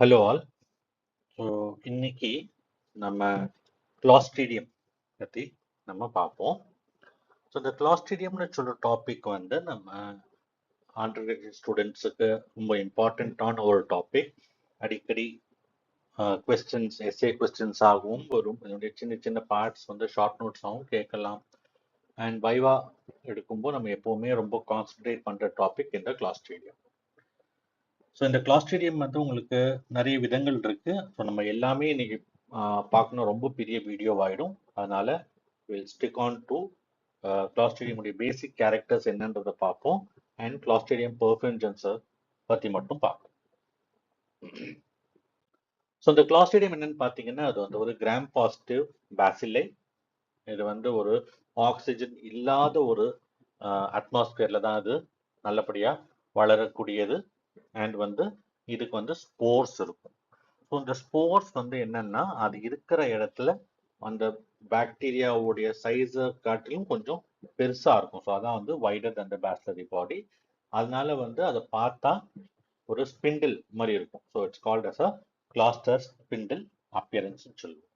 Hello all so இன்னைக்கு நம்ம கிளாஸ்டீடியம் பற்றி நம்ம பார்ப்போம். ஸோ இந்த கிளாஸ்டீடியம்னு சொல்ற டாபிக் வந்து நம்ம அண்டர் கிராஜுவேட் ஸ்டூடெண்ட்ஸுக்கு ரொம்ப இம்பார்ட்டண்ட்டான ஒரு டாபிக் அடிக்கடி கொஸ்டின்ஸ் எஸ்ஏ கொஸ்டின்ஸ் ஆகவும் வரும். இதனுடைய சின்ன சின்ன பார்ட்ஸ் வந்து ஷார்ட் நோட்ஸாகவும் கேட்கலாம். அண்ட் வைவா எடுக்கும்போது நம்ம எப்போவுமே ரொம்ப கான்சென்ட்ரேட் பண்ணுற டாபிக் இந்த கிளாஸ்டீடியம் ஸோ இந்த கிளாஸ்ட்ரீடியம் வந்து உங்களுக்கு நிறைய விதங்கள் இருக்கு. ஸோ நம்ம எல்லாமே இன்னைக்கு பார்க்கணும். ரொம்ப பெரிய வீடியோவாயிடும் அதனால வில் ஸ்டிக் ஆன் டு கிளாஸ்ட்ரீடியமுடைய பேசிக் கேரக்டர்ஸ் என்னன்றதை பார்ப்போம். அண்ட் கிளாஸ்ட்ரீடியம் பர்ஃபென்ஜன்ஸை பற்றி மட்டும் பார்ப்போம். ஸோ இந்த கிளாஸ்ட்ரீடியம் என்னன்னு பார்த்தீங்கன்னா அது வந்து ஒரு கிராம் பாசிட்டிவ் பேசிலை இது வந்து ஒரு ஆக்சிஜன் இல்லாத ஒரு அட்மாஸ்பியர்ல தான் அது நல்லபடியாக வளரக்கூடியது. அண்ட் வந்து இதுக்கு வந்து ஸ்போர்ஸ் இருக்கும். ஸோ இந்த ஸ்போர்ஸ் வந்து என்னன்னா அது இருக்கிற இடத்துல அந்த பாக்டீரியாவுடைய சைஸை காட்டிலும் கொஞ்சம் பெருசா இருக்கும். ஸோ அதான் வந்து வைடர் தன் பேஸ்லரி பாடி அதனால வந்து அதை பார்த்தா ஒரு ஸ்பிண்டில் மாதிரி இருக்கும். So it's called as a cluster spindle appearance சொல்லுவோம்.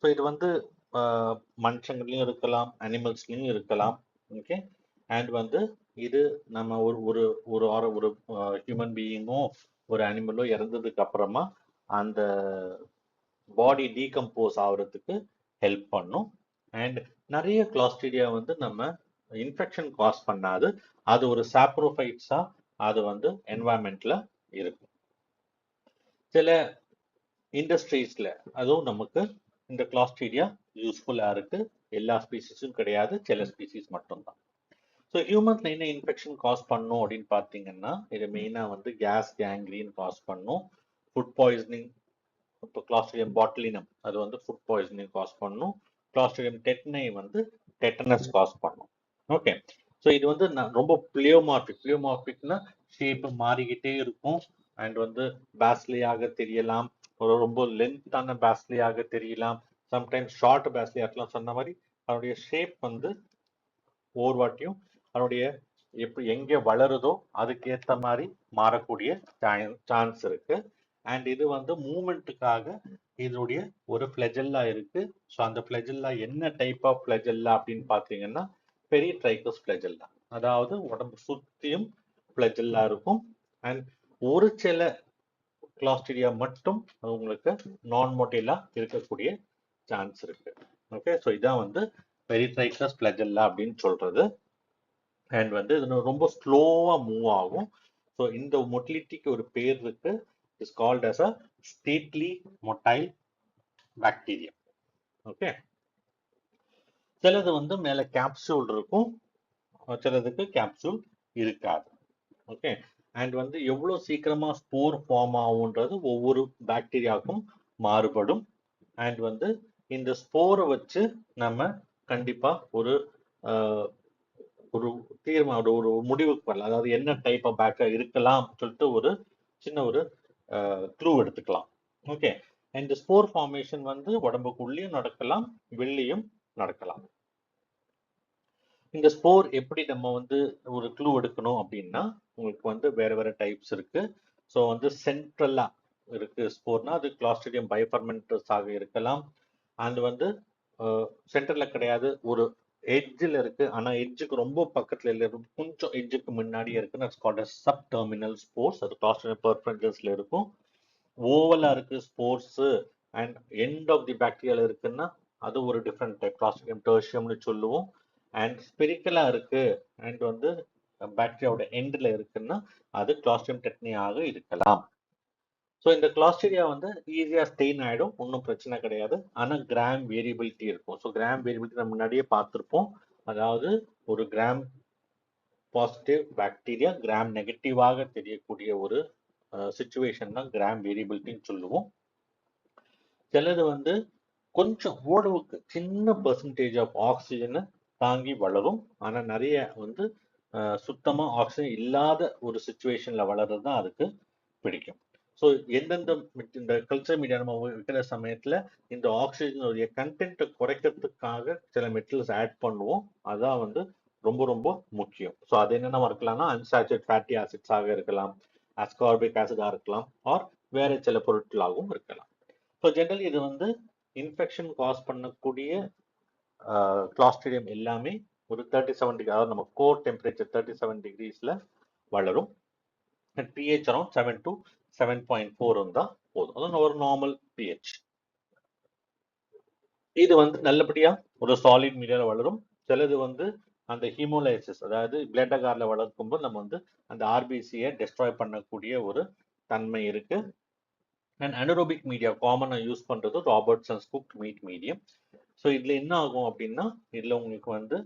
ஸோ இது வந்து மனுஷங்கள்லையும் இருக்கலாம் அனிமல்ஸ்லையும் இருக்கலாம். ஓகே அண்ட் வந்து இது நம்ம ஒரு ஒரு ஒரு ஆர ஒரு ஹியூமன் பீயிங்கோ ஒரு அனிமலோ இறந்ததுக்கு அப்புறமா அந்த பாடி டீகம்போஸ் ஆகுறதுக்கு ஹெல்ப் பண்ணும். அண்ட் நிறைய கிளாஸ்டீரியா வந்து நம்ம இன்ஃபெக்ஷன் காஸ் பண்ணாது. அது ஒரு சாப்ரோஃபைட்ஸா அது வந்து என்வாயன்மெண்ட்ல இருக்கும். சில இண்டஸ்ட்ரீஸ்ல அதுவும் நமக்கு இந்த கிளாஸ்டீரியா யூஸ்ஃபுல்லா இருக்கு. எல்லா ஸ்பீசிஸும் கிடையாது. சில ஸ்பீசிஸ் மட்டும்தான். ஸோ ஹியூமன்ஸ்ல என்ன இன்ஃபெக்ஷன் காஸ் பண்ணும் அப்படின்னு பார்த்தீங்கன்னா இது மெயினாக வந்து கேஸ் கேங்க்ரீன் காஸ் பண்ணும். ஃபுட் பாய்சனிங் இப்போ கிளாஸ்ட்ரியம் பாட்டிலினம் அது வந்து ஃபுட் பாய்சனிங் காஸ் பண்ணும். கிளாஸ்ட்ரியம் டெட்னை வந்து டெட்டனஸ் காஸ் பண்ணும். ஓகே ஸோ இது வந்து ரொம்ப பிளியோமார்பிக் பிளியோமார்பிக்னா ஷேப் மாறிக்கிட்டே இருக்கும். அண்ட் வந்து பேஸ்லியாக தெரியலாம். ஒரு ரொம்ப லென்த்தான பேஸ்லியாக தெரியலாம். சம்டைம்ஸ் ஷார்ட் பேஸ்லியாகலாம் சொன்ன மாதிரி அதனுடைய ஷேப் வந்து ஒவ்வொரு வாட்டியும் அதனுடைய எப்படி எங்கே வளருதோ அதுக்கேற்ற மாதிரி மாறக்கூடிய சான்ஸ் இருக்கு. அண்ட் இது வந்து மூமெண்ட்டுக்காக இதனுடைய ஒரு ஃபிளஜெல்லா இருக்கு. ஸோ அந்த ஃபிளஜெல்லா என்ன டைப் ஆஃப் ஃபிளஜெல்லா அப்படின்னு பார்த்தீங்கன்னா பெரிய ட்ரைக்கஸ் ஃபிளஜெல்லா அதாவது உடம்பு சுத்தியும் ஃபிளஜெல்லா இருக்கும். அண்ட் ஒரு சில கிளாஸ்டீரியா மட்டும் உங்களுக்கு நான் மோட்டிலா இருக்கக்கூடிய சான்ஸ் இருக்கு. ஓகே ஸோ இதான் வந்து பெரிட்ரைக்கஸ் ஃபிளஜெல்லா அப்படின்னு சொல்றது. அண்ட் வந்து இது ரொம்ப ஸ்லோவா மூவ் ஆகும். ஸோ இந்த மொட்டிலிட்டிக்கு ஒரு பேர் இருக்கு. Is called as a stately motile bacteria okay சிலது வந்து மேல கேப்சூல் இருக்கும். சிலதுக்கு கேப்சூல் இருக்காது. ஓகே அண்ட் வந்து எவ்வளவு சீக்கிரமா ஸ்போர் ஃபார்ம் ஆகுன்றது ஒவ்வொரு பாக்டீரியாவுக்கும் மாறுபடும். அண்ட் வந்து இந்த ஸ்போரை வச்சு நம்ம கண்டிப்பா ஒரு ஒரு தீர்மானம் ஒரு முடிவுக்கு வரலாம். அதாவது என்ன டைப் ஆஃப் பேக்டீரியா இருக்கலாம் சொல்லிட்டு ஒரு சின்ன ஒரு க்ளூ எடுத்துக்கலாம். ஓகே அண்ட் ஸ்போர் ஃபார்மேஷன் வந்து உடம்புக்குள்ளேயும் நடக்கலாம் வெளியும் நடக்கலாம். இந்த ஸ்போர் எப்படி நம்ம வந்து ஒரு க்ளூ எடுக்கணும் அப்படின்னா உங்களுக்கு வந்து வேற வேற டைப்ஸ் இருக்கு. ஸோ வந்து சென்ட்ரலா இருக்கு ஸ்போர்னா அது கிளாஸ்டிடியம் பைஃபர்மெண்டஸ் ஆக இருக்கலாம். அண்ட் வந்து சென்டர்ல கிடையாது ஒரு எட்ஜில் இருக்கு. ஆனால் எட்ஜுக்கு ரொம்ப பக்கத்துல இல்லை. கொஞ்சம் எட்ஜுக்கு முன்னாடியே இருக்கு that's called sub terminal spores அது கிளாஸ்டிடியம் பர்ஃபரன்சஸ்ல இருக்கும். ஓவலா இருக்கு spores and end of the பாக்டீரியால இருக்குன்னா அது ஒரு டிஃப்ரெண்ட் டைப் கிளாஸ்டிடியம் டெர்ஷியம்னு சொல்லுவோம். அண்ட் ஸ்பெரிக்கலா இருக்கு. அண்ட் வந்து பாக்டீரியாவோட எண்ட்ல இருக்குன்னா அது கிளாஸ்டிடியம் டெக்னியாக இருக்கலாம். ஸோ இந்த கிளாஸ்டீரியா வந்து ஈஸியாக ஸ்டெயின் ஆகிடும் ஒன்றும் பிரச்சனை கிடையாது. ஆனால் கிராம் வேரியபிலிட்டி இருக்கும். ஸோ கிராம் வேரியபிலிட்டி நம்ம முன்னாடியே பார்த்துருப்போம். அதாவது ஒரு கிராம் பாசிட்டிவ் பாக்டீரியா கிராம் நெகட்டிவாக தெரியக்கூடிய ஒரு சுச்சுவேஷன் தான் கிராம் வேரியபிலிட்டின்னு சொல்லுவோம். சிலது வந்து கொஞ்சம் ஓடவுக்கு சின்ன பர்சன்டேஜ் ஆஃப் ஆக்சிஜனை தாங்கி வளரும். ஆனால் நிறைய வந்து சுத்தமாக ஆக்சிஜன் இல்லாத ஒரு சுச்சுவேஷனில் வளர்றது தான் அதுக்கு பிடிக்கும். ஸோ எந்தெந்த இந்த கல்ச்சர் மீடியா நம்ம வைக்கிற சமயத்தில் இந்த ஆக்சிஜனுடைய கண்டென்ட்டை குறைக்கிறதுக்காக சில மெட்டீரியல்ஸ் ஆட் பண்ணுவோம். அதான் வந்து ரொம்ப ரொம்ப முக்கியம். ஸோ அது என்னென்ன இருக்கலாம்னா அன்சாச்சுரேட் ஃபேட்டி ஆசிட்ஸாக இருக்கலாம் அஸ்கார்பிக் ஆசிடாக இருக்கலாம் ஆர் வேற சில பொருட்களாகவும் இருக்கலாம். ஸோ ஜென்ரலி இது வந்து இன்ஃபெக்ஷன் காஸ் பண்ணக்கூடிய கிளாஸ்ட்ரிடியம் எல்லாமே ஒரு தேர்ட்டி செவன் டிகிரி அதாவது நம்ம கோர் டெம்பரேச்சர் தேர்ட்டி செவன் டிகிரிஸில் வளரும். PH around seven to seven point four இருந்தால் போதும். அதான் ஒரு நார்மல் பிஹெச் இது வந்து நல்லபடியா ஒரு சாலிட் மீடியால வளரும். சிலது வந்து அந்த ஹீமோலைசிஸ் அதாவது பிளட்டகார்ல வளர்க்கும் வளர்க்கும்போது நம்ம வந்து அந்த ஆர்பிசியை டெஸ்ட்ராய் பண்ணக்கூடிய ஒரு தன்மை இருக்கு. அண்ட் அனரோபிக் மீடியா காமனாக யூஸ் பண்ணுறது Robertson's cooked meat medium so இதில் என்ன ஆகும் அப்படின்னா இதில் உங்களுக்கு வந்து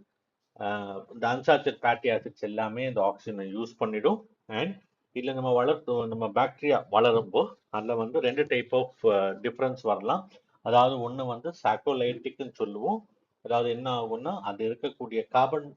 இந்த அன்சாச்சட் ஃபேட்டி ஆசிட்ஸ் எல்லாமே இந்த ஆக்சிஜனை யூஸ் பண்ணிடும். அண்ட் இல்லை நம்ம வளர்த்து நம்ம பாக்டீரியா வளரும்போ அதில் வந்து ரெண்டு டைப் ஆஃப் டிஃப்ரென்ஸ் வரலாம். அதாவது ஒன்று வந்து சாக்கோலைட்டிக்னு சொல்லுவோம். அதாவது என்ன ஆகும்னா அது இருக்கக்கூடிய கார்பன்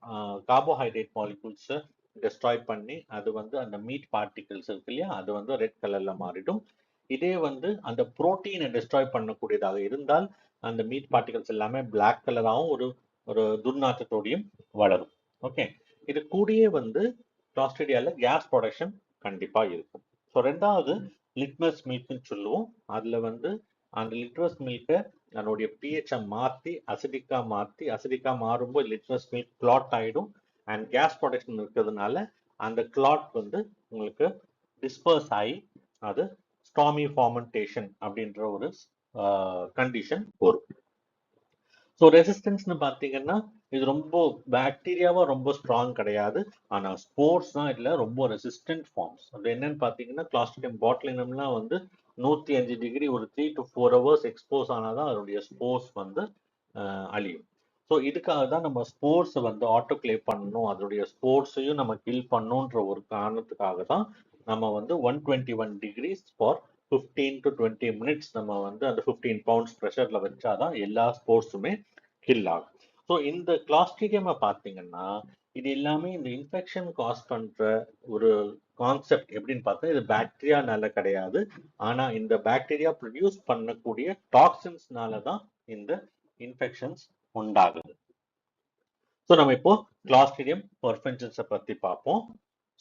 கார்போஹைட்ரேட் மாலிகூல்ஸை டெஸ்ட்ராய் பண்ணி அது வந்து அந்த மீட் பார்ட்டிகிள்ஸ் இருக்கு இல்லையா அது வந்து ரெட் கலர்ல மாறிடும். இதே வந்து அந்த புரோட்டீனை டெஸ்ட்ராய் பண்ணக்கூடியதாக இருந்தால் அந்த மீட் பார்ட்டிகல்ஸ் எல்லாமே பிளாக் கலராகவும் ஒரு ஒரு துர்நாற்றத்தோடையும் வளரும். ஓகே இது கூடயே வந்து கிளாஸ்ட்ரிடியால கேஸ் ப்ரொடக்ஷன் கண்டிப்பா இருக்கும். ஸோ ரெண்டாவது லிட்மஸ் மில்க்னு சொல்லுவோம். அதுல வந்து அந்த லிட்மஸ் மில்கை அதனுடைய பிஹெச்சை மாற்றி அசிடிக்கா மாற்றி அசிடிக்கா மாறும்போது லிட்மஸ் மில்க் கிளாட் ஆயிடும். அண்ட் கேஸ் ப்ரொடக்ஷன் இருக்கிறதுனால அந்த கிளாட் வந்து உங்களுக்கு டிஸ்பர்ஸ் ஆகி அது ஸ்டாமி ஃபார்மெண்டேஷன் அப்படின்ற ஒரு கண்டிஷன் வரும். ஸோ ரெசிஸ்டன்ஸ்னு பார்த்தீங்கன்னா இது ரொம்ப பாக்டீரியாவா ரொம்ப ஸ்ட்ராங் கிடையாது. ஆனால் ஸ்போர்ட்ஸ் தான் இதில் ரொம்ப ரெசிஸ்டன்ட் ஃபார்ம்ஸ் அது என்னன்னு பார்த்தீங்கன்னா கிளாஸ்டியம் பாட்டிலினம்லாம் வந்து நூற்றி அஞ்சு டிகிரி ஒரு three to four hours expose ஆனால் தான் அதனுடைய ஸ்போர்ஸ் வந்து அழியும். ஸோ இதுக்காக தான் நம்ம ஸ்போர்ட்ஸை வந்து ஆட்டோக்ளே பண்ணணும். அதனுடைய ஸ்போர்ட்ஸையும் நம்ம கில் பண்ணணுன்ற ஒரு காரணத்துக்காக தான் நம்ம வந்து one twenty one degrees for fifteen to twenty minutes நம்ம வந்து அந்த ஃபிஃப்டீன் பவுண்ட்ஸ் ப்ரெஷரில் வச்சாதான் எல்லா ஸ்போர்ட்ஸுமே கில் ஆகும். ஸோ இந்த கிளாஸ்டிடியமை பார்த்தீங்கன்னா இது எல்லாமே இந்த இன்ஃபெக்ஷன் காஸ் பண்ற ஒரு கான்செப்ட் எப்படின்னு பார்த்தா இது பாக்டீரியானால கிடையாது. ஆனா இந்த பாக்டீரியா ப்ரொடியூஸ் பண்ணக்கூடிய டாக்ஸின்ஸ்னால தான் இந்த இன்ஃபெக்ஷன்ஸ் உண்டாகுது. ஸோ நம்ம இப்போ கிளாஸ்டிடியம் பர்ஃபென்சன்ஸை பத்தி பார்ப்போம்.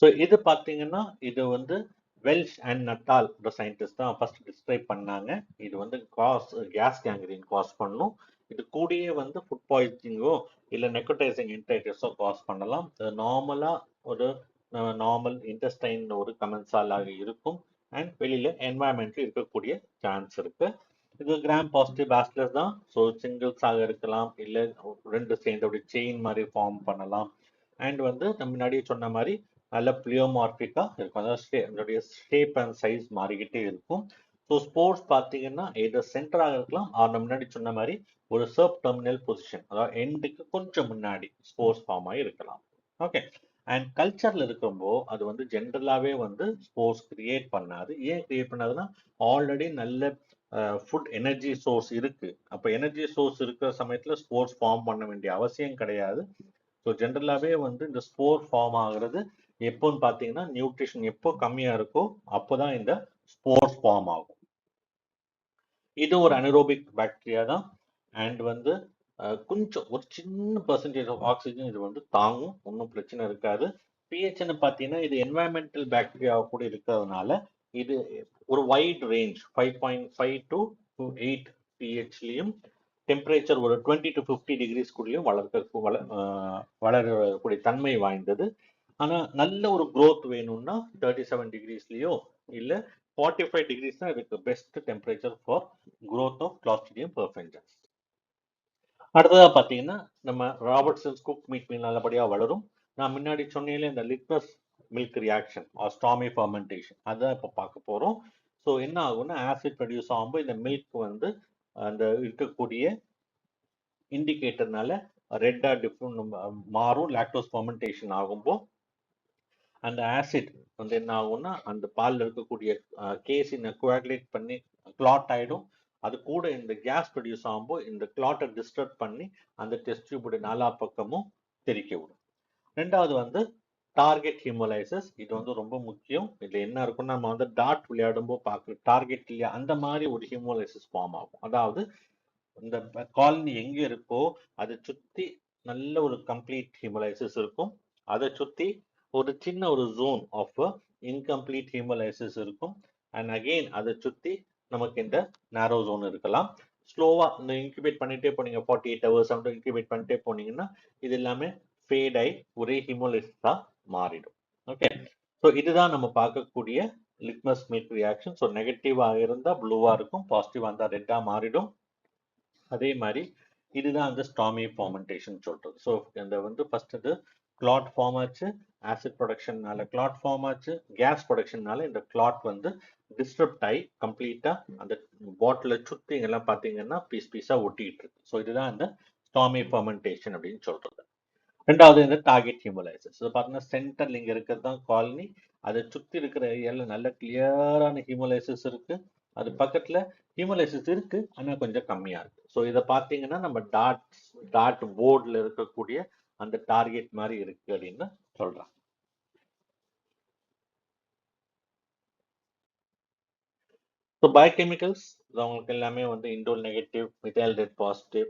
ஸோ இது பார்த்தீங்கன்னா இது வந்து வெல்ஷ் அண்ட் நட்டால் சயின்டிஸ்ட் தான் ஃபர்ஸ்ட் டிஸ்கிரைப் பண்ணாங்க. இது வந்து காஸ் கேஸ் கேங்கரின் காஸ் பண்ணும். இது கூடயே வந்து ஃபுட் பாய்சிங்கோ இல்லை நெக்கடைசிங் இன்டைட்டிஸோ காஸ் பண்ணலாம். நார்மலாக ஒரு நார்மல் இன்டெஸ்டைன் ஒரு கமென்சாலாக இருக்கும். அண்ட் வெளியில் என்வாயன்மெண்ட்டில் இருக்கக்கூடிய சான்ஸ் இருக்கு. இது கிராம் பாசிட்டிவ் பேஸ்லஸ் தான். ஸோ சிங்கிள்ஸாக இருக்கலாம் இல்லை ரெண்டு சேர்ந்து அப்படி செயின் மாதிரி ஃபார்ம் பண்ணலாம். அண்ட் வந்து நம்ம முன்னாடியே சொன்ன மாதிரி நல்ல பிளியோமார்பிக்காக இருக்கும். அதாவது அதனுடைய ஷேப் அண்ட் சைஸ் மாறிக்கிட்டே இருக்கும். ஸோ ஸ்போர்ட்ஸ் பார்த்தீங்கன்னா எது சென்டராக இருக்கலாம் ஆர் நம்ம முன்னாடி சொன்ன மாதிரி ஒரு சர்ப் டெர்மினல் பொசிஷன் அதாவது எண்டுக்கு கொஞ்சம் முன்னாடி ஸ்போர்ட்ஸ் ஃபார்ம் ஆகி இருக்கலாம். ஓகே அண்ட் கல்ச்சர்ல இருக்கும்போ அது வந்து ஜென்ரலாகவே வந்து ஸ்போர்ட்ஸ் கிரியேட் பண்ணாது. ஏன் கிரியேட் பண்ணாதுன்னா ஆல்ரெடி நல்ல ஃபுட் எனர்ஜி சோர்ஸ் இருக்கு. அப்போ எனர்ஜி சோர்ஸ் இருக்கிற சமயத்தில் ஸ்போர்ட்ஸ் ஃபார்ம் பண்ண வேண்டிய அவசியம் கிடையாது. ஸோ ஜென்ரலாகவே வந்து இந்த ஸ்போர் ஃபார்ம் ஆகுறது எப்போன்னு பார்த்தீங்கன்னா நியூட்ரிஷன் எப்போ கம்மியாக இருக்கோ அப்போதான் இந்த ஸ்போர்ட்ஸ் ஃபார்ம் ஆகும். இது ஒரு அனரோபிக் பாக்டீரியா தான். அண்ட் வந்து கொஞ்சம் ஒரு சின்ன பர்சன்டேஜ் ஆஃப் ஆக்சிஜன் இது வந்து தாங்கும். ஒன்றும் பிரச்சனை இருக்காது. பிஹெச்னு பார்த்தீங்கன்னா இது என்வாயன்மெண்டல் பாக்டீரியா கூட இருக்கிறதுனால இது ஒரு wide range five point five to to eight பிஹெச்லேயும் temperature ஒரு டுவெண்ட்டி டு ஃபிஃப்டி டிகிரிஸ் கூடயும் வளர்க்க வள வளரக்கூடிய தன்மை வாய்ந்தது. ஆனால் நல்ல ஒரு க்ரோத் வேணும்னா தேர்ட்டி செவன் டிகிரிஸ்லேயோ இல்லை ஃபார்ட்டி ஃபைவ் டிகிரிஸ் தான் இதுக்கு best temperature for growth of Clostridium perfringens அடுத்ததாக பார்த்தீங்கன்னா நம்ம ராபர்ட்ஸன்ஸ் குக் மீட் மீன் நல்லபடியாக வளரும். நான் முன்னாடி சொன்னேன் இந்த litmus milk reaction or stormy fermentation அதுதான் இப்போ பார்க்க போகிறோம் ஸோ என்ன ஆகும்னா ஆசிட் ப்ரொடியூஸ் ஆகும்போது இந்த மில்க் வந்து அந்த இருக்கக்கூடிய இண்டிகேட்டர்னால ரெட்டாக டிஃப்ரெண்ட் மாறும். லாக்டோஸ் ஃபர்மெண்டேஷன் ஆகும்போ அந்த ஆசிட் வந்து என்ன ஆகும்னா அந்த பாலில் இருக்கக்கூடிய கேசினை குவாகுலேட் பண்ணி கிளாட் ஆகிடும் அது கூட இந்த கேஸ் ப்ரொடியூஸ் ஆகும்போது இந்த கிளாட்டை டிஸ்டர்ப் பண்ணி அந்த டெஸ்ட் டியூபுடைய நாலா பக்கமும் தெரிக்க விடும். ரெண்டாவது வந்து டார்கெட் ஹிமோலைசஸ் இது வந்து ரொம்ப முக்கியம். இதில் என்ன இருக்கும்னா நம்ம வந்து டாட் விளையாடும்போது பார்க்குற டார்கெட் இல்லையா அந்த மாதிரி ஒரு ஹிமோலைசஸ் ஃபார்ம் ஆகும். அதாவது இந்த காலனி எங்கே இருக்கோ அதை சுற்றி நல்ல ஒரு கம்ப்ளீட் ஹிமோலைசஸ் இருக்கும். அதை சுற்றி ஒரு சின்ன ஒரு ஜோன் ஆஃப் இன்கம்ப்ளீட் ஹிமோலைசஸ் இருக்கும். அண்ட் அகெயின் அதை சுற்றி நமக்கு இந்த நேரோ ஜோன் இருக்கலாம். ஸ்லோவா இந்த இன்குபேட் பண்ணிட்டே போனீங்க ஃபார்ட்டி எயிட் ஹவர்ஸ் வந்து இன்குபேட் பண்ணிட்டே போனீங்கன்னா இது எல்லாமே ஃபேட் ஆகி ஒரே ஹிமோலிஸா மாறிடும். ஓகே ஸோ இதுதான் நம்ம பார்க்கக்கூடிய லிட்மஸ் மீட் ரியாக்ஷன் ஸோ நெகட்டிவாக இருந்தால் ப்ளூவாக இருக்கும் பாசிட்டிவாக இருந்தால் ரெட்டாக மாறிடும். அதே மாதிரி இதுதான் அந்த ஸ்டாமி ஃபார்மெண்டேஷன் சொல்றது. ஸோ இந்த வந்து ஃபர்ஸ்ட் இது கிளாட் ஃபார்ம் ஆச்சு ஆசிட் ப்ரொடக்ஷன்னால கிளாட் ஃபார்ம் ஆச்சு கேஸ் ப்ரொடக்ஷன்னால இந்த கிளாட் வந்து டிஸ்டர்ப்ட் ஆகி கம்ப்ளீட்டாக அந்த பாட்டில சுற்றி எல்லாம் பார்த்தீங்கன்னா பீஸ் பீஸாக ஒட்டிக்கிட்டு இருக்கு. ஸோ இதுதான் அந்த ஸ்டாமி ஃபர்மெண்டேஷன் அப்படின்னு சொல்கிறது ரெண்டாவது இந்த டார்கெட் ஹியூமலைசஸ் இது பார்த்தீங்கன்னா சென்டர்ல இங்கே இருக்கிறது தான் காலனி அதை சுற்றி இருக்கிற ஏரியாவில் நல்ல கிளியரான ஹியூமலைசஸ் இருக்கு. அது பக்கத்தில் ஹியூமலைசஸ் இருக்கு ஆனால் கொஞ்சம் கம்மியாக இருக்கு. ஸோ இதை பார்த்தீங்கன்னா நம்ம டாட் டாட் போர்டில் இருக்கக்கூடிய அந்த டார்கெட் மாதிரி இருக்கு அப்படின்னு சொல்கிறாங்க ஸோ பயோகெமிக்கல்ஸ் அவங்களுக்கு எல்லாமே வந்து indole negative methyl red positive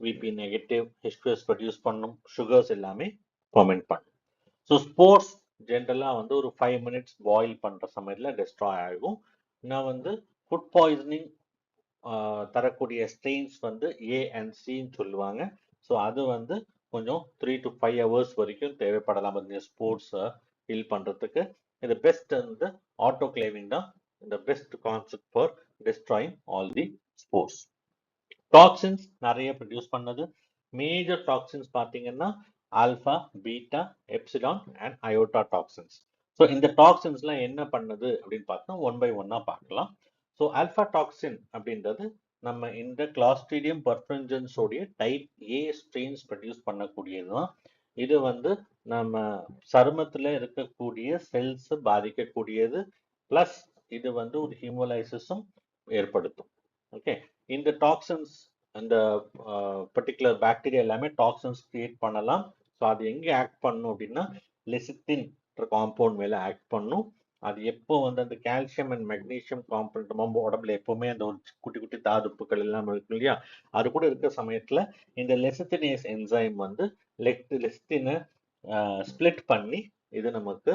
VP negative HPS produce பண்ணும் சுகர்ஸ் எல்லாமே ஃபர்மெண்ட் பண்ணும். ஸோ ஸ்போர்ட்ஸ் ஜென்ரலாக வந்து ஒரு ஃபைவ் மினிட்ஸ் பாயில் பண்ணுற சமயத்தில் டெஸ்ட்ராய் ஆகும். நான் வந்து ஃபுட் பாய்சனிங் தரக்கூடிய ஸ்ட்ரெயின்ஸ் வந்து ஏ அண்ட் சின்னு சொல்லுவாங்க. ஸோ அது வந்து கொஞ்சம் த்ரீ டு ஃபைவ் ஹவர்ஸ் வரைக்கும் தேவைப்படலாம். பார்த்தீங்கன்னா ஸ்போர்ட்ஸை ஹீல் பண்ணுறதுக்கு இது பெஸ்ட் வந்து ஆட்டோ கிளேவிங் தான். இந்த best concept for destroying all the spores toxins நிறைய ப்ரொடியூஸ் பண்ணது. மேஜர் டாக்ஸின்ஸ் பார்த்தீங்கன்னா alpha beta epsilon and iota toxins so இந்த டாக்ஸின்ஸ்லாம் என்ன பண்ணுது அப்படின்னு பார்த்தா ஒன் பை ஒன்னா பார்க்கலாம். ஸோ ஆல்ஃபா டாக்ஸின் அப்படின்றது நம்ம இந்த கிளாஸ்ட்ரீடியம் பர்ஃபரன்ஜன்ஸோடைய டைப் ஏ ஸ்ட்ரெயின்ஸ் ப்ரொடியூஸ் பண்ணக்கூடியது தான் இது வந்து நம்ம சருமத்தில் இருக்கக்கூடிய செல்ஸ் பாதிக்கக்கூடியது. ப்ளஸ் இது வந்து ஒரு ஹியூமலைசிஸும் ஏற்படுத்தும். ஓகே இந்த டாக்ஸன்ஸ் அந்த பர்டிகுலர் பாக்டீரியா எல்லாமே டாக்ஸின்ஸ் கிரியேட் பண்ணலாம். ஸோ அது எங்கே ஆக்ட் பண்ணும் அப்படின்னா லெசித்தின் காம்பவுண்ட் மேலே ஆக்ட் பண்ணும். அது எப்போ வந்து அந்த கால்சியம் அண்ட் மெக்னீஷியம் காம்பவுண்ட் நம்ம உடம்புல எப்பவுமே அந்த ஒரு குட்டி குட்டி தாதுப்புகள் எல்லாம் இருக்கும் இல்லையா? அது கூட இருக்கிற சமயத்தில் இந்த லெசத்தினேஸ் என்சைம் வந்து லெக்ட் லெசித்தினை ஸ்பிளிட் பண்ணி இது நமக்கு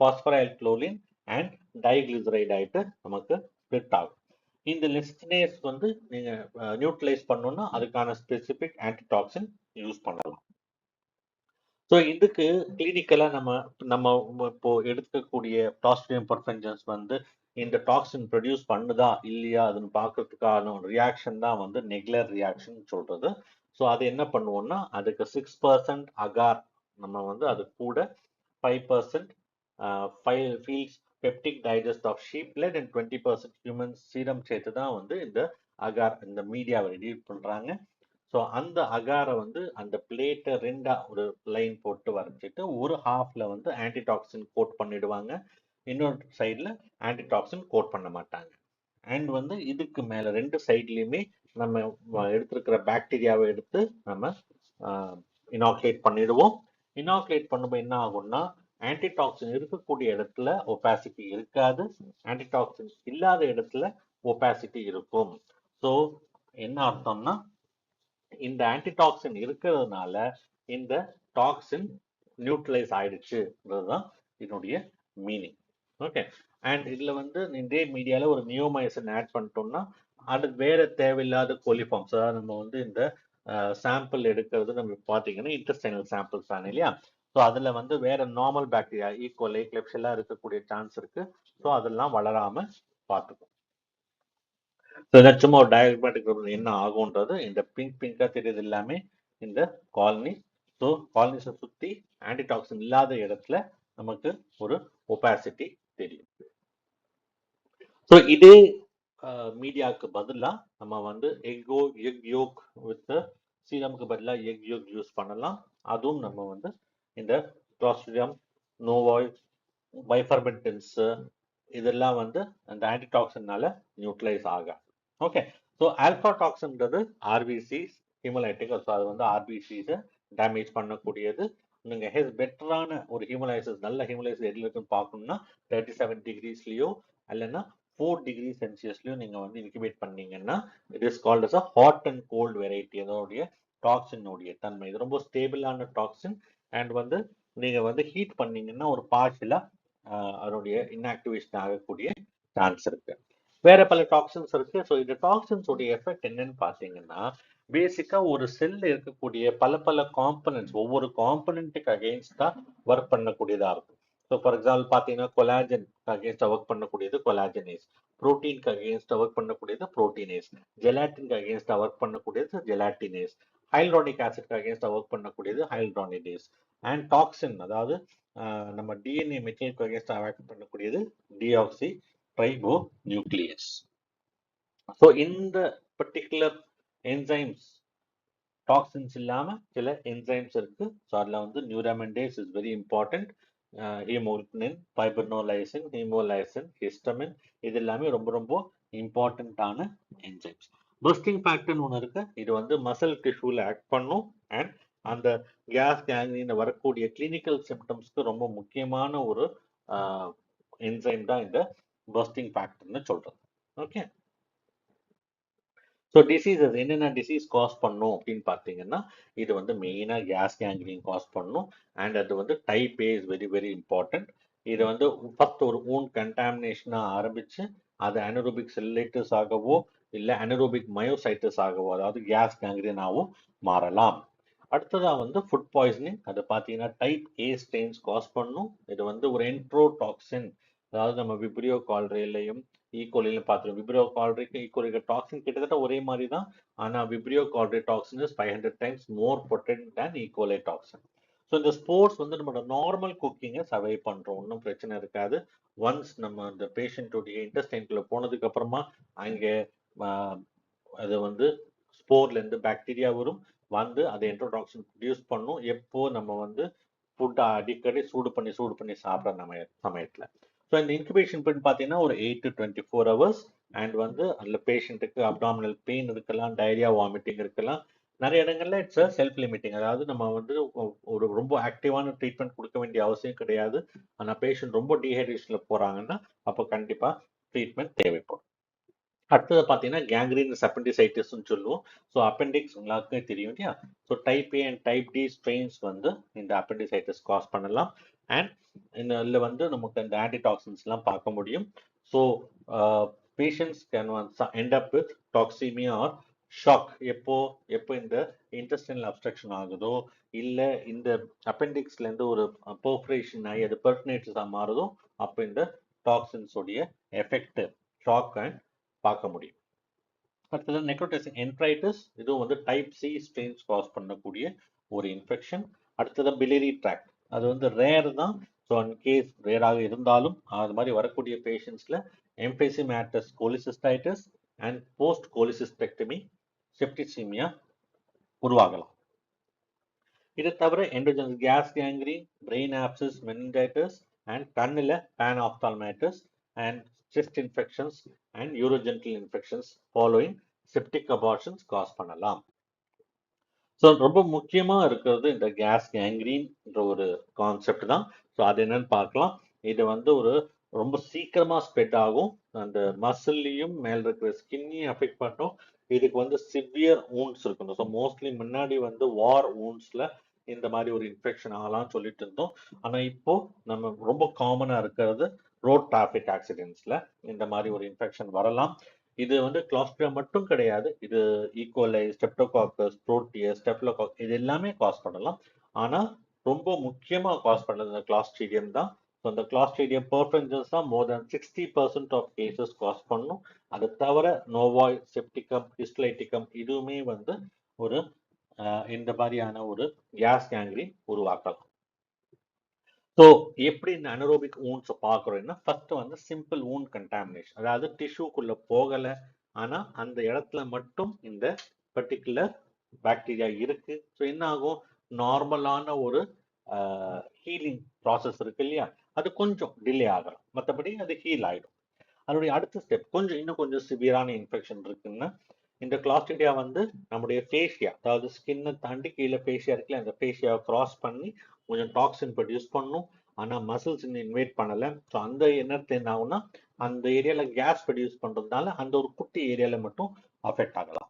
பாஸ்பரைல் குளோலின் அண்ட் டைக்ளிசரைடு ஆகிட்டு நமக்கு ஸ்பிளிட் ஆகும். இந்த லிஸ்டினேஸ் வந்து நீங்கள் நியூட்ரலைஸ் பண்ணணும்னா அதுக்கான ஸ்பெசிஃபிக் ஆன்டிடாக்சின் யூஸ் பண்ணலாம். ஸோ இதுக்கு கிளினிக்கலாக நம்ம நம்ம இப்போ எடுக்கக்கூடிய டாஸ்டியம் பர்ஃபென்ஜன்ஸ் வந்து இந்த டாக்ஸின் ப்ரொடியூஸ் பண்ணுதா இல்லையா அதுன்னு பார்க்கறதுக்கான ரியாக்ஷன் தான் வந்து நெக்லர் ரியாக்ஷன் சொல்றது. ஸோ அது என்ன பண்ணுவோம்னா அதுக்கு சிக்ஸ் பர்சன்ட் அகார் நம்ம வந்து அது கூட five percent five Fildes peptic digest of sheep blood and twenty percent human serum சேர்த்து தான் வந்து இந்த அகார் இந்த மீடியாவை ரெடி பண்ணுறாங்க ஸோ அந்த அகாரை வந்து அந்த பிளேட்டை ரெண்டாக ஒரு லைன் போட்டு வரைஞ்சிட்டு ஒரு ஹாஃபில் வந்து ஆன்டிடாக்சின் கோட் பண்ணிடுவாங்க. இன்னொரு சைடில் ஆன்டிடாக்சின் கோட் பண்ண மாட்டாங்க. அண்ட் வந்து இதுக்கு மேலே ரெண்டு சைட்லேயுமே நம்ம எடுத்திருக்கிற பாக்டீரியாவை எடுத்து நம்ம இனாக்குலேட் பண்ணிடுவோம். இனாக்குலேட் பண்ணும்போது என்ன ஆகும்னா ஆன்டிடாக்சின் இருக்கக்கூடிய இடத்துல ஒபாசிட்டி இருக்காது. ஆன்டிடாக்சின் இல்லாத இடத்துல ஒபாசிட்டி இருக்கும். ஸோ என்ன அர்த்தம்னா இந்த ஆன்டிடாக்சின் இருக்கிறதுனால இந்த டாக்ஸின் நியூட்ரலைஸ் ஆயிடுச்சுன்றதுதான் இதனுடைய மீனிங் ஓகே அண்ட் இதுல வந்து இதே மீடியால ஒரு நியோமைசன் ஆட் பண்ணிட்டோம்னா அது வேற தேவையில்லாத கோலிஃபார்ம்ஸ் அதாவது நம்ம வந்து இந்த சாம்பிள் எடுக்கிறது நம்ம பார்த்தீங்கன்னா இன்டர்ஸ்டைனல் சாம்பிள்ஸ் தானே இல்லையா? ஸோ அதில் வந்து வேற நார்மல் பாக்டீரியா ஈக்குவல் கிளெப்ஷெல்லாம் இருக்கக்கூடிய சான்ஸ் இருக்கு. ஸோ அதெல்லாம் வளராம பார்த்துக்கும் ஸோ சும்மா ஒரு டயக்ராமேட்டிக் என்ன ஆகுன்றது இந்த பிங்க் பிங்கா தெரியுது எல்லாமே இந்த காலனி ஸோ காலனிஸை சுற்றி ஆன்டிடாக்சின் இல்லாத இடத்துல நமக்கு ஒரு ஒபாசிட்டி தெரியும். ஸோ இதே மீடியாவுக்கு பதிலாக நம்ம வந்து எக்கோ எக் யோக் வித் சீரமுக்கு பதிலாக எக் யோக் யூஸ் பண்ணலாம். அதுவும் நம்ம வந்து இந்த கிளாஸ்ட்ரியம் நோவாய்ட் பைஃபர்மெண்டன்ஸ் இதெல்லாம் வந்து அந்த ஆன்டிடாக்சின்னால நியூட்ரலைஸ் ஆகாது ஓகே ஸோ ஆல்ஃபா டாக்ஸின்றது ஆர்பிசிஸ் ஹிமலைட்டிக் ஸோ அது வந்து ஆர்பிசிஸை டேமேஜ் பண்ணக்கூடியது. நீங்க ஹெஸ் பெட்டரான ஒரு ஹியூமலைசஸ் நல்ல ஹியூமலைசஸ் எதில் இருக்குன்னு பார்க்கணும்னா தேர்ட்டி செவன் டிகிரிஸ்லயோ இல்லைன்னா ஃபோர் டிகிரி செல்சியஸ்லயோ நீங்க வந்து இன்குபேட் பண்ணீங்கன்னா it is called as a hot and cold variety அதோடைய டாக்ஸினுடைய தன்மை. இது ரொம்ப ஸ்டேபிளான டாக்ஸின் அண்ட் வந்து நீங்க வந்து ஹீட் பண்ணீங்கன்னா ஒரு பார்ஷலா அதனுடைய இன்ஆக்டிவேஷன் ஆகக்கூடிய சான்ஸ் இருக்கு. வேற பல டாக்ஸின்ஸ் இருக்கு. ஸோ இந்த டாக்ஸின்ஸ் எஃபெக்ட் என்னன்னு பார்த்தீங்கன்னா பேசிக்கா ஒரு செல்ல இருக்கக்கூடிய பல பல காம்பனன்ட்ஸ் ஒவ்வொரு காம்பனண்ட்டுக்கு அகெயின்ஸ்டா ஒர்க் பண்ணக்கூடியதா இருக்கும். ஸோ ஃபார் எக்ஸாம்பிள் பார்த்தீங்கன்னா கொலாஜன் அகேன்ஸ்டாக ஒர்க் பண்ணக்கூடியது கொலாஜனேஸ் ப்ரோட்டீனுக்கு அகேன்ஸ்டாக ஒர்க் பண்ணக்கூடியது ப்ரோட்டீனேஸ் ஜெலாட்டினுக்கு அகேன்ஸ்டாக ஒர்க் பண்ணக்கூடியது ஜெலாட்டினேஸ் ஹைல்ரானிக் ஆசிட்க்கு அகேன்ஸ்டா ஒர்க் பண்ணக்கூடியது ஹைல்ரானிடேஸ் அண்ட் டாக்ஸின் அதாவது நம்ம டிஎன்ஏ மெட்டீரியலுக்கு அகேன்ஸ்டா ஒர்க் பண்ணக்கூடியது டிஆக்சி ட்ரைபோ நியூக்ளியஸ் ஸோ இந்த பர்டிகுலர் என்சைம்ஸ் டாக்ஸின்ஸ் இல்லாம சில என்சைம்ஸ் இருக்கு. ஸோ அதில் வந்து நியூராமெண்டேஸ் இஸ் வெரி இம்பார்ட்டன்ட் ஹீமோல்டின் ஃபைபர்னோலைசின் ஹீமோலைசின் ஹிஸ்டமின் இது எல்லாமே ரொம்ப ரொம்ப இம்பார்ட்டண்ட்டான என்சைம்ஸ் பஸ்டிங் ஃபேக்டர்னு ஒன்று இருக்கு. இது வந்து மசில் டிஷ்யூல ஆக்ட் பண்ணும். அண்ட் அந்த கேஸ் கேங்க்ரீன் வரக்கூடிய கிளினிக்கல் சிம்டம்ஸ்க்கு ரொம்ப முக்கியமான ஒரு என்சைம் தான் இந்த பஸ்டிங் ஃபேக்டர்னு சொல்றது. ஓகே ஸோ டிசீசஸ் என்னென்ன டிசீஸ் காஸ் பண்ணும் அப்படின்னு பார்த்தீங்கன்னா இது வந்து மெயினாக கேஸ் கேங்க்ரீன் காஸ் பண்ணும். அண்ட் அது வந்து type A is very very important இது வந்து ஃபர்ஸ்ட் ஒரு ஊன் கண்டாமினேஷனாக ஆரம்பிச்சு அது அனரோபிக் செல்லைட்டிஸ் ஆகவோ இல்லை அனரோபிக் மயோசைட்டிஸ் ஆகவோ அதாவது கேஸ் கேங்க்ரீனாகவும் மாறலாம். அடுத்ததாக வந்து ஃபுட் பாய்சனிங் அது பார்த்தீங்கன்னா டைப் ஏ ஸ்டெயின்ஸ் காஸ் பண்ணும். இது வந்து ஒரு என்ட்ரோடாக்சின் அதாவது நம்ம விப்ரியோ கால்ரேலையும் ஈகோலிலும் e. பார்த்துருவோம் விப்ரியோ கால்ரிக்கு e. ஈகோலிக்கு டாக்ஸின் கிட்டத்தட்ட ஒரே மாதிரி தான் ஆனால் Vibrio cholerae e. Toxin is five hundred times more potent than E coli toxin so இந்த ஸ்போர்ட்ஸ் வந்து நம்மளோட நார்மல் குக்கிங்கை சர்வை பண்ணுறோம் ஒன்றும் பிரச்சனை இருக்காது. ஒன்ஸ் நம்ம அந்த பேஷண்ட்டுடைய இன்டஸ்டைன்குள்ளே போனதுக்கு அப்புறமா அங்கே அது வந்து ஸ்போர்லேருந்து பாக்டீரியா வரும். வந்து அதை இன்ட்ரோடாக்ஷன் ப்ரொடியூஸ் பண்ணும். எப்போ நம்ம வந்து ஃபுட்டை அடிக்கடி சூடு பண்ணி சூடு பண்ணி சாப்பிட்ற நம்ம சமயத்தில். ஸோ இந்த இன்குபேஷன் பீரியட் பார்த்தீங்கன்னா ஒரு eight to twenty four hours and வந்து அதில் பேஷண்ட்டுக்கு அப்டாமினல் பெயின் இருக்கலாம் டைரியா வாமிட்டிங் இருக்கலாம். நிறைய இடங்கள்ல இட்ஸ் செல்ஃப் லிமிட்டிங் அதாவது நம்ம வந்து ஒரு ரொம்ப ஆக்டிவான ட்ரீட்மெண்ட் கொடுக்க வேண்டிய அவசியம் கிடையாது. ஆனால் பேஷண்ட் ரொம்ப டீஹைட்ரேஷன்ல போறாங்கன்னா அப்போ கண்டிப்பா ட்ரீட்மெண்ட் தேவைப்படும். அடுத்தது பார்த்தீங்கன்னா கேங்க்ரீன் அப்பெண்டிசைட்டிஸ்னு சொல்லுவோம். ஸோ அப்பெண்டிக்ஸ் உங்களுக்கு தெரியும் இல்லையா? So type A and type D strains வந்து இந்த அப்பெண்டிசைட்டிஸ் காஸ் பண்ணலாம். அண்ட் இந்த இதில் வந்து நமக்கு இந்த ஆன்டிடாக்சின்ஸ்லாம் பார்க்க முடியும். So patients can end up with toxaemia or shock எப்போ எப்போ இந்த இன்டெஸ்டினல் அப்ஸ்ட்ரக்ஷன் ஆகுதோ இல்லை இந்த அப்பெண்டிக்ஸ்லேருந்து ஒரு பர்ஃபரேஷன் ஆகி அது பெர்டினேட்டஸாக மாறுதோ அப்போ இந்த டாக்ஸின்ஸோடைய எஃபெக்ட்டு எஃபெக்ட் ஷாக் அண்ட் பார்க்க முடியும். அடுத்தது நெக்ரோடைசிங் என்ட்ரைட்டிஸ் இதுவும் வந்து டைப் சி ஸ்ட்ரெயின்ஸ் காஸ் பண்ணக்கூடிய ஒரு இன்ஃபெக்ஷன் அடுத்தது பிலிரி ட்ராக்ட் அது வந்து ரேர் தான். ஸோ அன் கேஸ் ரேராக இருந்தாலும் அது மாதிரி வரக்கூடிய பேஷண்ட்ஸில் emphysematous cholecystitis and post cholecystectomy septicaemia உருவாகலாம். இதை தவிர endogenous gas gangrene brain abscess meningitis and கண்ணில் panophthalmitis and chest infections and urogenital infections following septic abortions cause பண்ணலாம். ஸோ ரொம்ப முக்கியமாக இருக்கிறது இந்த கேஸ் கேங்க்ரீன்ற ஒரு கான்செப்ட் தான். ஸோ அது என்னன்னு பார்க்கலாம். இது வந்து ஒரு ரொம்ப சீக்கிரமாக ஸ்ப்ரெட் ஆகும். அந்த மசில்லையும் மேல இருக்கிற ஸ்கின்னையும் அஃபெக்ட் பண்ணும். இதுக்கு வந்து சிவியர் ஊன்ஸ் இருக்கணும் ஸோ மோஸ்ட்லி முன்னாடி வந்து வார் ஊன்ஸ்ல இந்த மாதிரி ஒரு இன்ஃபெக்ஷன் ஆகலாம்னு சொல்லிட்டு இருந்தோம். ஆனால் இப்போ நம்ம ரொம்ப காமனாக இருக்கிறது ரோட் டிராஃபிக் ஆக்சிடென்ட்ஸ்ல இந்த மாதிரி ஒரு இன்ஃபெக்ஷன் வரலாம். இது வந்து கிளாஸ்ட்ரியா மட்டும் கிடையாது. இது ஈக்குவலை ஸ்டெப்டோகாக்கஸ் ப்ரோட்டியஸ் ஸ்டெப்லோகாக் இது எல்லாமே காஸ் பண்ணலாம். ஆனா ரொம்ப முக்கியமா காஸ் பண்ணது இந்த கிளாஸ்ட்ரீடியம் தான். ஸோ அந்த கிளாஸ்ட்ரீடியம் பர்ஃபென்ஜன்ஸ் தான் more than sixty percent of cases cause பண்ணும் அது தவிர நோவாய் செப்டிகம் ஹிஸ்டலைட்டிகம் இதுவுமே வந்து ஒரு இந்த மாதிரியான ஒரு கேஸ் கேங்க்ரீன் உருவாக்கலாம். ஸோ எப்படி இந்த அனரோபிக் ஊன்ஸை பார்க்குறோம்னா ஃபர்ஸ்ட் வந்து சிம்பிள் ஊன் கண்டாமினேஷன் அதாவது டிஷ்யூக்குள்ள போகலை ஆனால் அந்த இடத்துல மட்டும் இந்த பர்டிகுலர் பாக்டீரியா இருக்கு. ஸோ என்ன ஆகும்? நார்மலான ஒரு ஹீலிங் ப்ராசஸ் இருக்கு இல்லையா? அது கொஞ்சம் டிலே ஆகலாம். மற்றபடி அது ஹீல் ஆகிடும் அதனுடைய அடுத்த ஸ்டெப் கொஞ்சம் இன்னும் கொஞ்சம் சிவியரான இன்ஃபெக்ஷன் இருக்குன்னா இந்த கிளாஸ்டிடியா வந்து நம்முடைய ஃபேஷியா அதாவது ஸ்கின்னை தாண்டி கீழே ஃபேஷியா இருக்குல்ல அந்த ஃபேஷியாவை கிராஸ் பண்ணி கொஞ்சம் டாக்ஸின் ப்ரொடியூஸ் பண்ணும். ஆனால் மசில்ஸ் இன்னும் இன்வைட் பண்ணலை. ஸோ அந்த என்னத்தை என்ன ஆகும்னா அந்த ஏரியாவில் கேஸ் ப்ரொடியூஸ் பண்ணுறதுனால அந்த ஒரு குட்டி ஏரியாவில் மட்டும் அஃபெக்ட் ஆகலாம்.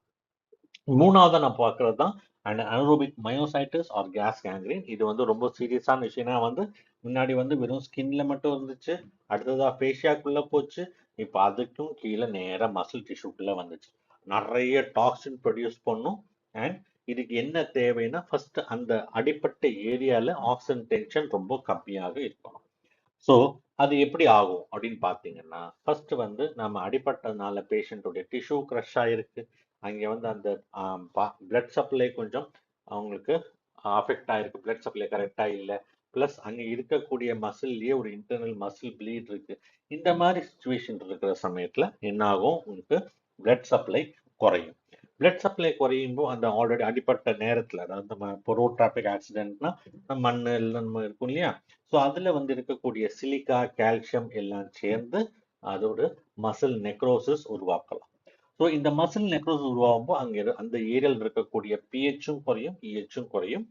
மூணாவதாக நான் பார்க்கறது தான் and anaerobic myositis or gas gangrene இது வந்து ரொம்ப சீரியஸான விஷயம்னா வந்து முன்னாடி வந்து வெறும் ஸ்கின்ல மட்டும் இருந்துச்சு அடுத்ததா ஃபேஷியாக்குள்ள போச்சு இப்போ அதுக்கும் கீழே நேராக மசில் டிஷ்யூக்குள்ள வந்துச்சு. நிறைய டாக்ஸின் ப்ரொடியூஸ் பண்ணும். அண்ட் இதுக்கு என்ன தேவைன்னா ஃபர்ஸ்ட் அந்த அடிப்பட்ட ஏரியால ஆக்சிஜன் டென்ஷன் ரொம்ப கம்மியாக இருக்கணும் ஸோ அது எப்படி ஆகும் அப்படின்னு பார்த்தீங்கன்னா ஃபர்ஸ்ட் வந்து நம்ம அடிப்பட்டதுனால பேஷண்ட்டுடைய டிஷ்யூ க்ரஷ் ஆயிருக்கு. அங்கே வந்து அந்த பிளட் சப்ளை கொஞ்சம் அவங்களுக்கு அஃபெக்ட் ஆகிருக்கு பிளட் சப்ளை கரெக்டாக இல்லை. ப்ளஸ் அங்கே இருக்கக்கூடிய மசில்லையே ஒரு இன்டர்னல் மசில் ப்ளீட் இருக்கு. இந்த மாதிரி சுச்சுவேஷன் இருக்கிற சமயத்தில் என்ன ஆகும் உங்களுக்கு பிளட் சப்ளை குறையும். பிளட் சப்ளை குறையும் போது அந்த ஆல்ரெடி அடிப்பட்ட நேரத்தில் அதாவது நம்ம இப்போ ரோட் டிராஃபிக் ஆக்சிடென்ட்னா மண் எல்லாம் நம்ம இருக்கும் இல்லையா? ஸோ அதில் வந்து இருக்கக்கூடிய சிலிக்கா கால்சியம் எல்லாம் சேர்ந்து அதோட மசில் நெக்ரோசிஸ் உருவாக்கலாம். ஸோ இந்த மசில் நெக்ரோஸ் உருவாகும்போது அங்கே அந்த ஏரியாவில் இருக்கக்கூடிய பிஹெச்சும் குறையும் இஹெச்சும் குறையும்.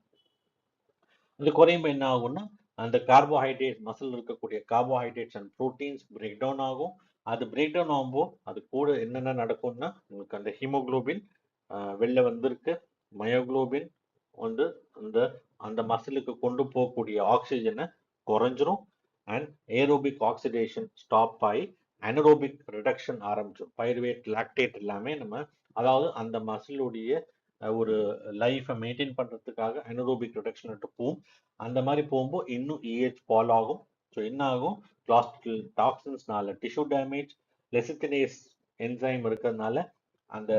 இது குறையும் என்ன ஆகும்னா அந்த கார்போஹைட்ரேட் மசில் இருக்கக்கூடிய carbohydrates and proteins break down ஆகும். அது பிரேக் டவுன் ஆகும்போது அது கூட என்னென்ன நடக்கும்னா உங்களுக்கு அந்த ஹீமோக்ளோபின் வெளில வந்திருக்கு. மயோகுளோபின் வந்து அந்த அந்த மசிலுக்கு கொண்டு போகக்கூடிய ஆக்சிஜனை குறைஞ்சிரும். அண்ட் ஏரோபிக் ஆக்சிடேஷன் ஸ்டாப் ஆகி அனரோபிக் ரிடக்ஷன் ஆரம்பிச்சிடும் பைருவேட் லாக்டேட் எல்லாமே நம்ம அதாவது அந்த மசிலுடைய ஒரு லைஃப்பை மெயின்டைன் பண்ணுறதுக்காக அனரோபிக் ரிடக்ஷன் போகும். அந்த மாதிரி போகும்போது இன்னும் இஹெச் ஃபால் ஆகும். ஸோ என்ன ஆகும்? கிளாஸ்டிக்கல் டாக்ஸின்ஸ்னால டிஷ்யூ டேமேஜ் லெசித்தினேஸ் என்சைம் இருக்கிறதுனால அந்த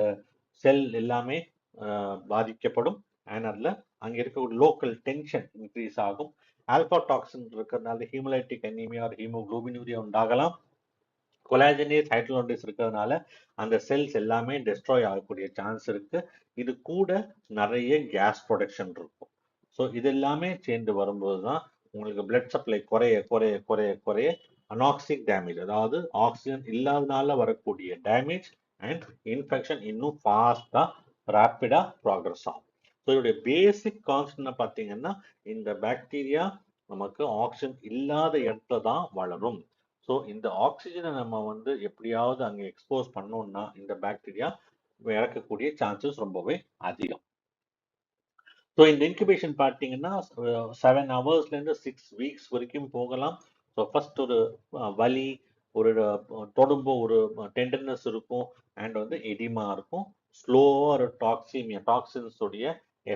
செல் எல்லாமே பாதிக்கப்படும். ஆனரில் அங்கே அங்கே இருக்கக்கூடிய லோக்கல் டென்ஷன் இன்க்ரீஸ் ஆகும். ஆல்பா டாக்ஸின் இருக்கிறதுனால ஹீமோலைட்டிக் அனீமியா ஒரு ஹீமோக்ளோபினூரியா உண்டாகலாம். கொலாஜனேஸ் ஹைட்ரோலோடேஸ் இருக்கிறதுனால அந்த செல்ஸ் எல்லாமே டெஸ்ட்ராய் ஆகக்கூடிய சான்ஸ் இருக்கு. இது கூட நிறைய கேஸ் ப்ரொடக்ஷன் இருக்கும். ஸோ இது எல்லாமே சேர்ந்து வரும்போது தான் உங்களுக்கு பிளட் சப்ளை குறைய குறைய குறைய குறைய அனாக்சிக் டேமேஜ் அதாவது ஆக்சிஜன் இல்லாதனால வரக்கூடிய டேமேஜ் அண்ட் இன்ஃபெக்ஷன் இன்னும் ஃபாஸ்டா ரேப்பிடா ப்ராக்ரஸ் ஆகும். ஸோ இதோடைய பேசிக் கான்ஸ்டன்ட் பார்த்தீங்கன்னா இந்த பாக்டீரியா நமக்கு ஆக்சிஜன் இல்லாத இடத்துல தான் வளரும். ஸோ இந்த ஆக்சிஜனை நம்ம வந்து எப்படியாவது அங்கே எக்ஸ்போஸ் பண்ணோம்னா இந்த பாக்டீரியா இறக்கக்கூடிய சான்சஸ் ரொம்பவே அதிகம். ஸோ இந்த இன்குபேஷன் பார்த்தீங்கன்னா செவன் ஹவர்ஸ்லேருந்து சிக்ஸ் வீக்ஸ் வரைக்கும் போகலாம். ஸோ ஃபர்ஸ்ட் ஒரு வலி ஒரு தொடும்போ ஒரு டெண்டர்னஸ் இருக்கும். அண்ட் வந்து எடிமா இருக்கும். ஸ்லோவாக ஒரு டாக்ஸிமியா டாக்ஸின்ஸுடைய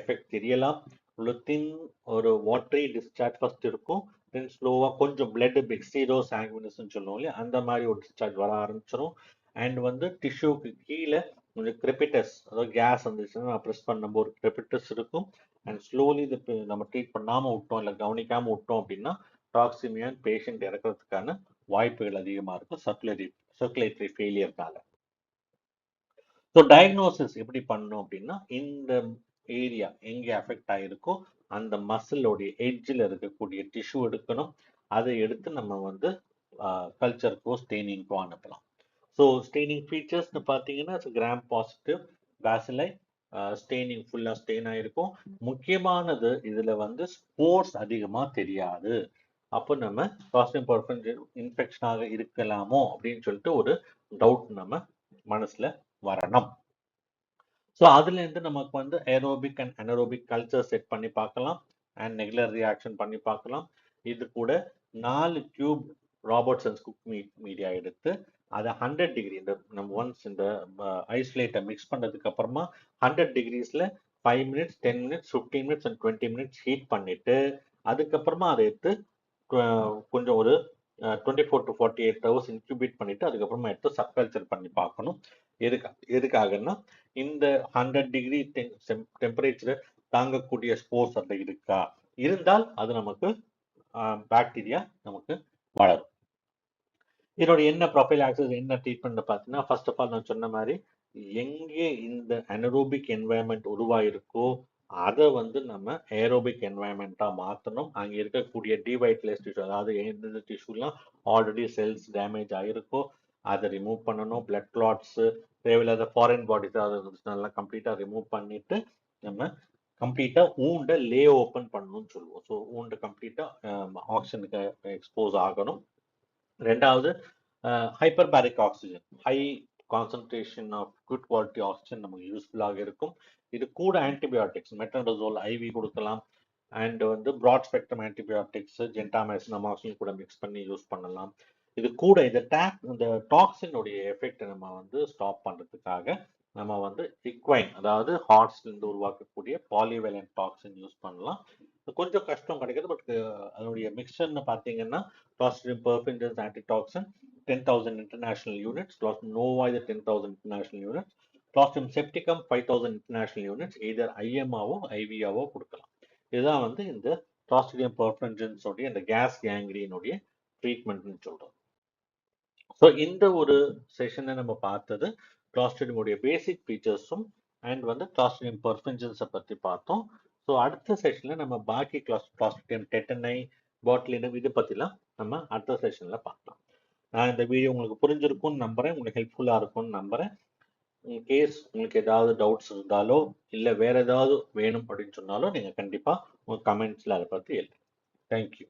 எஃபெக்ட் தெரியலாம். ஒரு தின் ஒரு வாட்டரி டிஸ்சார்ஜ் ஃபர்ஸ்ட் இருக்கும். தென் ஸ்லோவாக கொஞ்சம் பிளட் பெக்ஸீரோ சாங்குவினஸ்ன்னு சொல்லுவோம் இல்லையா? அந்த மாதிரி ஒரு டிஸ்சார்ஜ் வர ஆரம்பிச்சிடும் அண்ட் வந்து டிஷ்யூக்கு கீழே கொஞ்சம் கிரெபிட்டஸ் அதாவது கேஸ் வந்துச்சுன்னா ப்ரெஸ் பண்ணும்போது ஒரு இருக்கும். அண்ட் ஸ்லோலி இது நம்ம ட்ரீட் பண்ணாமல் விட்டோம் இல்லை கவனிக்காமல் விட்டோம் அப்படின்னா டாக்ஸிமியான் பேஷண்ட் இறக்கிறதுக்கான வாய்ப்புகள் அதிகமாக இருக்கும். சர்க்குலரி சர்க்குலேட்டரி ஃபெயிலியர்னால ஸோ டயக்னோசிஸ் எப்படி பண்ணணும் அப்படின்னா இந்த ஏரியா எங்கே அஃபெக்ட் ஆகிருக்கோ அந்த மசிலோடைய எட்ஜில் இருக்கக்கூடிய டிஷ்யூ எடுக்கணும். அதை எடுத்து நம்ம வந்து கல்ச்சருக்கோ ஸ்டெய்னிங்க்கோ அனுப்பலாம். ஸோ ஸ்டெய்னிங் ஃபீச்சர்ஸ்னு பார்த்தீங்கன்னா கிராம் பாசிட்டிவ் பேசிலை ஸ்டெய்னிங் ஃபுல்லாக ஸ்டெயின் ஆகிருக்கும் முக்கியமானது இதில் வந்து ஸ்போர்ட்ஸ் அதிகமாக தெரியாது. அப்போ நம்ம காஸ்டியூம் பர்ஃபன்ஸ் இன்ஃபெக்ஷனாக இருக்கலாமோ அப்படின்னு சொல்லிட்டு ஒரு டவுட் நம்ம மனசில் வரணும். ஸோ அதுலேருந்து நமக்கு வந்து aerobic and anaerobic culture set பண்ணி பார்க்கலாம் அண்ட் நெகுலர் ரியாக்ஷன் பண்ணி பார்க்கலாம் இது கூட நாலு கியூப் ராபர்ட்ஸன்ஸ் குக் மீடியா எடுத்து அதை ஹண்ட்ரட் டிகிரி இந்த நம்ம ஒன்ஸ் இந்த ஐஸ்லேட்டை மிக்ஸ் பண்ணதுக்கு அப்புறமா hundred டிகிரிஸில் five minutes ten minutes fifteen minutes and twenty minutes heat பண்ணிட்டு அதுக்கப்புறமா அதை எடுத்து கொஞ்சம் ஒரு twenty four to forty eight hours incubate பண்ணிட்டு அதுக்கப்புறமா எடுத்து சப்கல்ச்சர் பண்ணி பார்க்கணும் எதுக்கு எதுக்காகன்னா இந்த ஹண்ட்ரட் டிகிரி டெம்பரேச்சர் தாங்கக்கூடிய ஸ்போர்ஸ் அதில் இருக்கா? இருந்தால் அது நமக்கு பாக்டீரியா நமக்கு வளரும். இதோட என்ன ப்ரொஃபைல் ஆக்சஸ் என்ன ட்ரீட்மெண்ட் பார்த்தீங்கன்னா ஃபர்ஸ்ட் ஆஃப் ஆல் நான் சொன்ன மாதிரி எங்கே இந்த அனரோபிக் என்வாயன்மெண்ட் உருவாயிருக்கோ அதை வந்து நம்ம ஏரோபிக் என்வாயன்மெண்ட்டாக மாற்றணும் அங்கே இருக்கக்கூடிய டிவைட்லெஸ் டிஷ்யூ அதாவது எந்தெந்த டிஷ்யூலாம் ஆல்ரெடி செல்ஸ் டேமேஜ் ஆகிருக்கோ அதை ரிமூவ் பண்ணணும் பிளட் கிளாட்ஸு தேவையில்லாத ஃபாரின் பாடிஸ் அதை நல்லா கம்ப்ளீட்டாக ரிமூவ் பண்ணிட்டு நம்ம கம்ப்ளீட்டாக ஊண்டை லே ஓப்பன் பண்ணணும்னு சொல்லுவோம். ஸோ ஊண்டை கம்ப்ளீட்டாக ஆக்சிஜனுக்கு எக்ஸ்போஸ் ஆகணும். ரெண்டாவது hyperbaric oxygen high concentration of good quality oxygen நமக்கு யூஸ்ஃபுல்லாக இருக்கும். இது கூட ஆன்டிபயோட்டிக்ஸ் மெட்டனடோசோல் ஐவி கொடுக்கலாம். அண்ட் வந்து broad spectrum antibiotics gentamicin amikacin கூட மிக்ஸ் பண்ணி யூஸ் பண்ணலாம். இது கூட இந்த டேக் இந்த டாக்ஸினுடைய எஃபெக்டை நம்ம வந்து ஸ்டாப் பண்ணுறதுக்காக நம்ம வந்து இக்வைன் அதாவது ஹார்ட்ஸ்லேருந்து உருவாக்கக்கூடிய பாலிவேலன் டாக்ஸின் யூஸ் பண்ணலாம். கொஞ்சம் கஷ்டம் கிடைக்குது பட் uh, அதனுடைய மிக்சர்னு பார்த்தீங்கன்னா டாஸ்டின் perfringens antitoxin ten thousand international units tossed நோவா இது ten thousand international units டாஸ்டின் septicum five thousand international units either ஐஎம்ஆவோ ஐவியாவோ கொடுக்கலாம். இதுதான் வந்து இந்த டாஸ்டிடியம் பர்ஃபரன்ஜன்ஸ் உடைய இந்த கேஸ் கேங்கிரியனுடைய ட்ரீட்மெண்ட்னு சொல்கிறோம் ஸோ இந்த ஒரு செஷனை நம்ம பார்த்தது கிளாஸ்ட்ரியமுடைய பேசிக் ஃபீச்சர்ஸும் அண்ட் வந்து கிளாஸ்ட்ரியம் பர்ஃபென்ஷன்ஸை பற்றி பார்த்தோம். ஸோ அடுத்த செஷனில் நம்ம பாக்கி கிளாஸ் கிளாஸ்ட்ரியம் டெட்டனை பாட்டிலினம் இதை பற்றிலாம் நம்ம அடுத்த செஷனில் பார்க்கலாம். நான் இந்த வீடியோ உங்களுக்கு புரிஞ்சிருக்கும்னு நம்புகிறேன் உங்களுக்கு ஹெல்ப்ஃபுல்லாக இருக்கும்னு நம்புகிறேன் இன் கேஸ் உங்களுக்கு ஏதாவது டவுட்ஸ் இருந்தாலோ இல்லை வேறு ஏதாவது வேணும் அப்படின்னு சொன்னாலோ நீங்கள் கண்டிப்பாக உங்கள் கமெண்ட்ஸில் அதை பற்றி எழுதுங்க. தேங்க்யூ